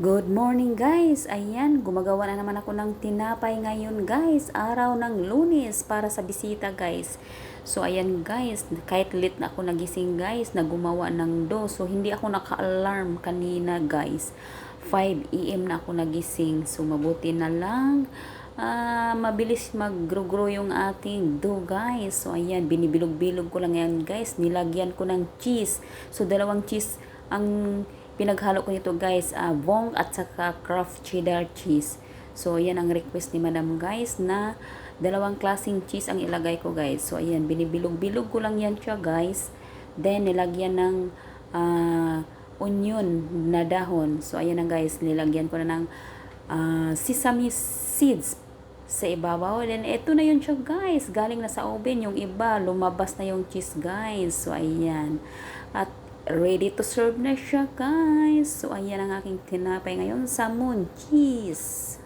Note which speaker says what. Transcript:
Speaker 1: Good morning guys! Ayan, gumagawa na naman ako ng tinapay ngayon guys. Araw ng lunes para sa bisita guys. So ayan guys, kahit late na ako nagising guys, na gumawa ng dough. So hindi ako naka-alarm kanina guys. 5 am na ako nagising. So mabuti na lang. Ah, mabilis mag-grow yung ating dough guys. So ayan, binibilog-bilog ko lang yan guys. Nilagyan ko ng cheese. So dalawang cheese ang pinaghalo ko nito guys, uh, bong at saka craft cheddar cheese. So, yan ang request ni madam guys na dalawang klaseng cheese ang ilagay ko guys. So, ayan, binibilog-bilog ko lang yan siya guys. Then, nilagyan ng uh, onion na dahon. So, ayan na guys, nilagyan ko na ng uh, sesame seeds sa ibabaw. Then, ito na yun siya guys. Galing na sa oven. Yung iba, lumabas na yung cheese guys. So, ayan. At ready to serve na siya guys. So ayan ang aking tinapay ngayon sa moon cheese.